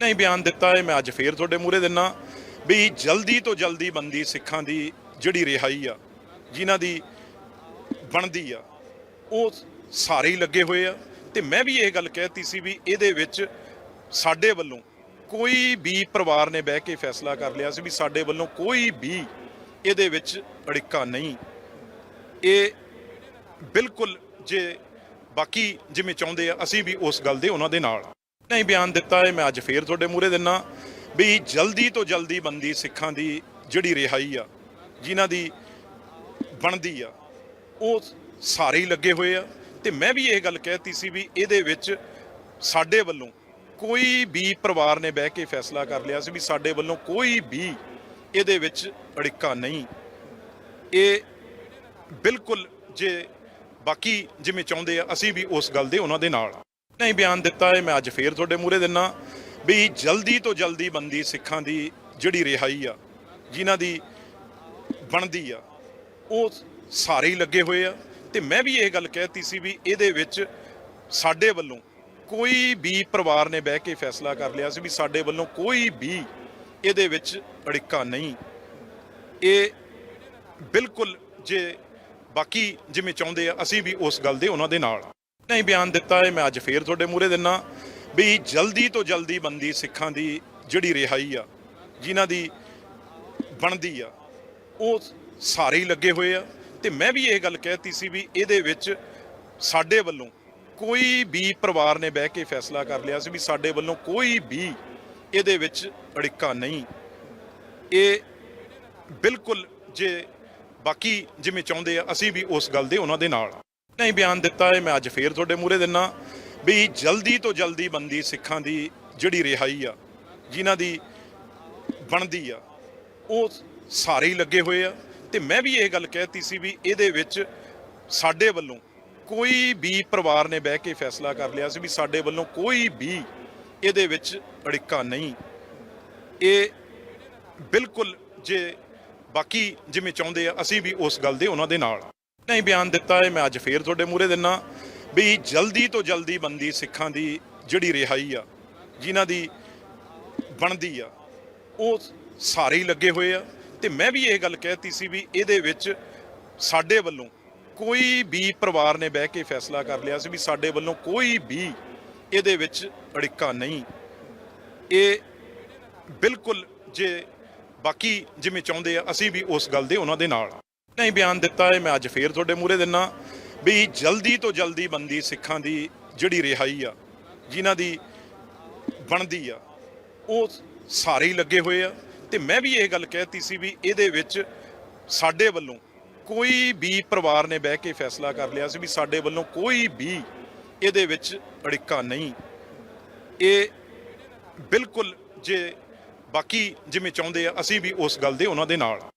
ਹੀ ਬਿਆਨ ਦਿੱਤਾ ਹੈ, ਮੈਂ ਅੱਜ ਫੇਰ ਤੁਹਾਡੇ ਮੂਹਰੇ ਦਿਨਾ। ਵੀ ਜਲਦੀ ਤੋਂ ਜਲਦੀ ਬੰਦੀ ਸਿੱਖਾਂ ਦੀ ਜਿਹੜੀ ਰਿਹਾਈ ਆ, ਜਿਨ੍ਹਾਂ ਦੀ ਬਣਦੀ ਆ, ਉਹ ਸਾਰੇ ਹੀ ਲੱਗੇ ਹੋਏ ਆ। ਤੇ ਮੈਂ ਵੀ ਇਹ ਗੱਲ ਕਹਿਤੀ ਸੀ ਵੀ ਇਹਦੇ ਵਿੱਚ ਸਾਡੇ ਵੱਲੋਂ ਕੋਈ ਵੀ ਪਰਿਵਾਰ ਨੇ ਬਹਿ ਕੇ ਫੈਸਲਾ ਕਰ ਲਿਆ ਸੀ ਵੀ ਸਾਡੇ ਵੱਲੋਂ ਕੋਈ ਵੀ ਇਹਦੇ ਵਿੱਚ ਅੜਿੱਕਾ ਨਹੀਂ। ਇਹ ਬਿਲਕੁਲ ਜੇ ਬਾਕੀ ਜਿਵੇਂ ਚਾਹੁੰਦੇ ਆ, ਅਸੀਂ ਵੀ ਉਸ ਗੱਲ ਦੇ ਉਹਨਾਂ ਦੇ ਨਾਲ ਆ। ਨਹੀਂ ਬਿਆਨ ਦਿੱਤਾ ਹੈ, ਮੈਂ ਅੱਜ ਫੇਰ ਤੁਹਾਡੇ ਮੂਹਰੇ ਦਿਨਾ, ਵੀ ਜਲਦੀ ਤੋਂ ਜਲਦੀ ਬੰਦੀ ਸਿੱਖਾਂ ਦੀ ਜਿਹੜੀ ਰਿਹਾਈ ਆ, ਜਿਨ੍ਹਾਂ ਦੀ ਬਣਦੀ ਆ, ਉਹ ਸਾਰੇ ਹੀ ਲੱਗੇ ਹੋਏ ਆ ਤੇ ਮੈਂ ਵੀ ਇਹ ਗੱਲ ਕਹਿਤੀ ਸੀ ਵੀ ਇਹਦੇ ਵਿੱਚ ਸਾਡੇ ਵੱਲੋਂ ਕੋਈ ਵੀ ਪਰਿਵਾਰ ਨੇ ਬਹਿ ਕੇ ਫੈਸਲਾ ਕਰ ਲਿਆ ਸੀ ਵੀ ਸਾਡੇ ਵੱਲੋਂ ਕੋਈ ਵੀ ਇਹਦੇ ਵਿੱਚ ਅੜਿੱਕਾ ਨਹੀਂ ਇਹ ਬਿਲਕੁਲ ਜੇ ਬਾਕੀ ਜਿਵੇਂ ਚਾਹੁੰਦੇ ਆ, ਅਸੀਂ ਵੀ ਉਸ ਗੱਲ ਦੇ ਉਹਨਾਂ ਦੇ ਨਾਲ ਆ। ਹੀ ਬਿਆਨ ਦਿੱਤਾ ਹੈ, ਮੈਂ ਅੱਜ ਫੇਰ ਤੁਹਾਡੇ ਮੂਹਰੇ ਦਿਨਾ, ਵੀ ਜਲਦੀ ਤੋਂ ਜਲਦੀ ਬੰਦੀ ਸਿੱਖਾਂ ਦੀ ਜਿਹੜੀ ਰਿਹਾਈ ਆ, ਜਿਨ੍ਹਾਂ ਦੀ ਬਣਦੀ ਆ, ਉਹ ਸਾਰੇ ਹੀ ਲੱਗੇ ਹੋਏ ਆ। ਤੇ ਮੈਂ ਵੀ ਇਹ ਗੱਲ ਕਹਿਤੀ ਸੀ ਵੀ ਇਹਦੇ ਵਿੱਚ ਸਾਡੇ ਵੱਲੋਂ ਕੋਈ ਵੀ ਪਰਿਵਾਰ ਨੇ ਬਹਿ ਕੇ ਫੈਸਲਾ ਕਰ ਲਿਆ ਸੀ ਵੀ ਸਾਡੇ ਵੱਲੋਂ ਕੋਈ ਵੀ ਇਹਦੇ ਵਿੱਚ ਅੜਿੱਕਾ ਨਹੀਂ। ਇਹ ਬਿਲਕੁਲ ਜੇ ਬਾਕੀ ਜਿਵੇਂ ਚਾਹੁੰਦੇ ਆ, ਅਸੀਂ ਵੀ ਉਸ ਗੱਲ ਦੇ ਉਹਨਾਂ ਦੇ ਨਾਲ ਆ। ਨਹੀਂ ਬਿਆਨ ਦਿੱਤਾ ਹੈ, ਮੈਂ ਅੱਜ ਫੇਰ ਤੁਹਾਡੇ ਮੂਹਰੇ ਦਿਨਾ, ਵੀ ਜਲਦੀ ਤੋਂ ਜਲਦੀ ਬੰਦੀ ਸਿੱਖਾਂ ਦੀ ਜਿਹੜੀ ਰਿਹਾਈ ਆ, ਜਿਨ੍ਹਾਂ ਦੀ ਬਣਦੀ ਆ, ਉਹ ਸਾਰੇ ਹੀ ਲੱਗੇ ਹੋਏ ਆ ਤੇ ਮੈਂ ਵੀ ਇਹ ਗੱਲ ਕਹਿਤੀ ਸੀ ਵੀ ਇਹਦੇ ਵਿੱਚ ਸਾਡੇ ਵੱਲੋਂ ਕੋਈ ਵੀ ਪਰਿਵਾਰ ਨੇ ਬਹਿ ਕੇ ਫੈਸਲਾ ਕਰ ਲਿਆ ਸੀ ਵੀ ਸਾਡੇ ਵੱਲੋਂ ਕੋਈ ਵੀ ਇਹਦੇ ਵਿੱਚ ਅੜਿੱਕਾ ਨਹੀਂ ਇਹ ਬਿਲਕੁਲ ਜੇ ਬਾਕੀ ਜਿਵੇਂ ਚਾਹੁੰਦੇ ਆ, ਅਸੀਂ ਵੀ ਉਸ ਗੱਲ ਦੇ ਉਹਨਾਂ ਦੇ ਨਾਲ ਆ। ਨਹੀਂ ਬਿਆਨ ਦਿੱਤਾ ਹੈ ਮੈਂ ਅੱਜ ਫੇਰ ਤੁਹਾਡੇ ਮੂਹਰੇ ਦਿਨਾ ਵੀ ਜਲਦੀ ਤੋਂ ਜਲਦੀ ਬੰਦੀ ਸਿੱਖਾਂ ਦੀ ਜਿਹੜੀ ਰਿਹਾਈ ਆ, ਜਿਨ੍ਹਾਂ ਦੀ ਬਣਦੀ ਆ, ਉਹ ਸਾਰੇ ਹੀ ਲੱਗੇ ਹੋਏ ਆ। ਤੇ ਮੈਂ ਵੀ ਇਹ ਗੱਲ ਕਹਿਤੀ ਸੀ ਵੀ ਇਹਦੇ ਵਿੱਚ ਸਾਡੇ ਵੱਲੋਂ ਕੋਈ ਵੀ ਪਰਿਵਾਰ ਨੇ ਬਹਿ ਕੇ ਫੈਸਲਾ ਕਰ ਲਿਆ ਸੀ ਵੀ ਸਾਡੇ ਵੱਲੋਂ ਕੋਈ ਵੀ ਇਹਦੇ ਵਿੱਚ ਅੜਿੱਕਾ ਨਹੀਂ। ਇਹ ਬਿਲਕੁਲ ਜੇ ਬਾਕੀ ਜਿਵੇਂ ਚਾਹੁੰਦੇ ਆ, ਅਸੀਂ ਵੀ ਉਸ ਗੱਲ ਦੇ ਉਹਨਾਂ ਦੇ ਨਾਲ ਆ। ਨਹੀਂ ਬਿਆਨ ਦਿੱਤਾ ਹੈ, ਮੈਂ ਅੱਜ ਫੇਰ ਤੁਹਾਡੇ ਮੂਹਰੇ ਦਿਨਾ ਵੀ ਜਲਦੀ ਤੋਂ ਜਲਦੀ ਬੰਦੀ ਸਿੱਖਾਂ ਦੀ ਜਿਹੜੀ ਰਿਹਾਈ ਆ, ਜਿਨ੍ਹਾਂ ਦੀ ਬਣਦੀ ਆ, ਉਹ ਸਾਰੇ ਹੀ ਲੱਗੇ ਹੋਏ ਆ ਤੇ ਮੈਂ ਵੀ ਇਹ ਗੱਲ ਕਹਿਤੀ ਸੀ ਵੀ ਇਹਦੇ ਵਿੱਚ ਸਾਡੇ ਵੱਲੋਂ ਕੋਈ ਵੀ ਪਰਿਵਾਰ ਨੇ ਬਹਿ ਕੇ ਫੈਸਲਾ ਕਰ ਲਿਆ ਸੀ ਵੀ ਸਾਡੇ ਵੱਲੋਂ ਕੋਈ ਵੀ ਇਹਦੇ ਵਿੱਚ ਅੜਿੱਕਾ ਨਹੀਂ ਇਹ ਬਿਲਕੁਲ ਜੇ ਬਾਕੀ ਜਿਵੇਂ ਚਾਹੁੰਦੇ ਆ, ਅਸੀਂ ਵੀ ਉਸ ਗੱਲ ਦੇ ਉਹਨਾਂ ਦੇ ਨਾਲ ਆ। ਨਹੀਂ ਬਿਆਨ ਦਿੱਤਾ ਹੈ ਮੈਂ ਅੱਜ ਫੇਰ ਤੁਹਾਡੇ ਮੂਹਰੇ ਦਿਨਾ ਵੀ ਜਲਦੀ ਤੋਂ ਜਲਦੀ ਬੰਦੀ ਸਿੱਖਾਂ ਦੀ ਜਿਹੜੀ ਰਿਹਾਈ ਆ, ਜਿਨ੍ਹਾਂ ਦੀ ਬਣਦੀ ਆ, ਉਹ ਸਾਰੇ ਹੀ ਲੱਗੇ ਹੋਏ ਆ ਤੇ ਮੈਂ ਵੀ ਇਹ ਗੱਲ ਕਹਿਤੀ ਸੀ ਵੀ ਇਹਦੇ ਵਿੱਚ ਸਾਡੇ ਵੱਲੋਂ ਕੋਈ ਵੀ ਪਰਿਵਾਰ ਨੇ ਬਹਿ ਕੇ ਫੈਸਲਾ ਕਰ ਲਿਆ ਸੀ ਵੀ ਸਾਡੇ ਵੱਲੋਂ ਕੋਈ ਵੀ ਇਹਦੇ ਵਿੱਚ ਅੜਿੱਕਾ ਨਹੀਂ ਇਹ ਬਿਲਕੁਲ ਜੇ ਬਾਕੀ ਜਿਵੇਂ ਚਾਹੁੰਦੇ ਆ, ਅਸੀਂ ਵੀ ਉਸ ਗੱਲ ਦੇ ਉਹਨਾਂ ਦੇ ਨਾਲ ਆ।